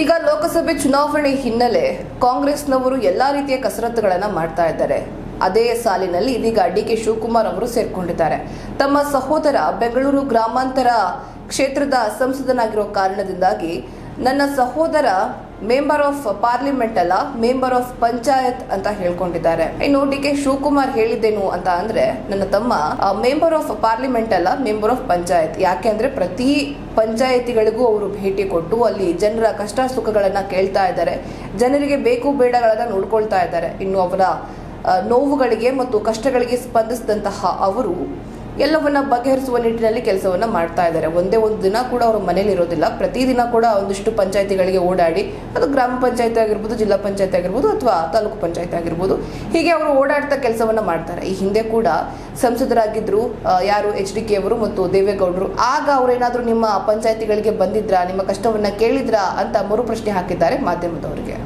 ಈಗ ಲೋಕಸಭೆ ಚುನಾವಣೆ ಹಿನ್ನೆಲೆ ಕಾಂಗ್ರೆಸ್ನವರು ಎಲ್ಲಾ ರೀತಿಯ ಕಸರತ್ತುಗಳನ್ನ ಮಾಡ್ತಾ ಇದ್ದಾರೆ. ಅದೇ ಸಾಲಿನಲ್ಲಿ ಇದೀಗ ಡಿ ಕೆ ಶಿವಕುಮಾರ್ ಅವರು ಸೇರ್ಕೊಂಡಿದ್ದಾರೆ. ತಮ್ಮ ಸಹೋದರ ಬೆಂಗಳೂರು ಗ್ರಾಮಾಂತರ ಕ್ಷೇತ್ರದ ಸಂಸದನಾಗಿರೋ ಕಾರಣದಿಂದಾಗಿ ನನ್ನ ಸಹೋದರ ಮೆಂಬರ್ ಆಫ್ ಪಾರ್ಲಿಮೆಂಟ್ ಅಲ್ಲ ಮೆಂಬರ್ ಆಫ್ ಪಂಚಾಯತ್ ಅಂತ ಹೇಳ್ಕೊಂಡಿದ್ದಾರೆ. ಇನ್ನು ಡಿ ಕೆ ಶಿವಕುಮಾರ್ ಹೇಳಿದ್ದೇನು ಅಂತ ಅಂದ್ರೆ, ನನ್ನ ತಮ್ಮ ಮೆಂಬರ್ ಆಫ್ ಪಾರ್ಲಿಮೆಂಟ್ ಅಲ್ಲ ಮೆಂಬರ್ ಆಫ್ ಪಂಚಾಯತ್ ಯಾಕೆ ಅಂದ್ರೆ ಪ್ರತಿ ಪಂಚಾಯತಿಗಳಿಗೂ ಅವರು ಭೇಟಿ ಕೊಟ್ಟು ಅಲ್ಲಿ ಜನರ ಕಷ್ಟ ಸುಖಗಳನ್ನ ಕೇಳ್ತಾ ಇದ್ದಾರೆ. ಜನರಿಗೆ ಬೇಕು ಬೇಡಗಳನ್ನ ನೋಡ್ಕೊಳ್ತಾ ಇದ್ದಾರೆ. ಇನ್ನು ಅವರ ನೋವುಗಳಿಗೆ ಮತ್ತು ಕಷ್ಟಗಳಿಗೆ ಸ್ಪಂದಿಸಿದಂತಹ ಅವರು ಎಲ್ಲವನ್ನ ಬಗೆಹರಿಸುವ ನಿಟ್ಟಿನಲ್ಲಿ ಕೆಲಸವನ್ನ ಮಾಡ್ತಾ ಇದ್ದಾರೆ. ಒಂದೇ ಒಂದು ದಿನ ಕೂಡ ಅವರು ಮನೇಲಿ ಇರೋದಿಲ್ಲ. ಪ್ರತಿದಿನ ಕೂಡ ಒಂದಿಷ್ಟು ಪಂಚಾಯತಿಗಳಿಗೆ ಓಡಾಡಿ, ಅದು ಗ್ರಾಮ ಪಂಚಾಯತಿ ಆಗಿರ್ಬೋದು, ಜಿಲ್ಲಾ ಪಂಚಾಯತಿ ಆಗಿರ್ಬೋದು ಅಥವಾ ತಾಲೂಕು ಪಂಚಾಯತಿ ಆಗಿರ್ಬೋದು, ಹೀಗೆ ಅವರು ಓಡಾಡ್ತಾ ಕೆಲಸವನ್ನ ಮಾಡ್ತಾರೆ. ಈ ಹಿಂದೆ ಕೂಡ ಸಂಸದರಾಗಿದ್ರು ಯಾರು ಎಚ್ ಡಿ ಕೆ ಅವರು ಮತ್ತು ದೇವೇಗೌಡರು. ಆಗ ಅವರೇನಾದರೂ ನಿಮ್ಮ ಪಂಚಾಯತಿಗಳಿಗೆ ಬಂದಿದ್ರಾ, ನಿಮ್ಮ ಕಷ್ಟವನ್ನ ಕೇಳಿದ್ರಾ ಅಂತ ಮರು ಪ್ರಶ್ನೆ ಹಾಕಿದ್ದಾರೆ ಮಾಧ್ಯಮದವರಿಗೆ.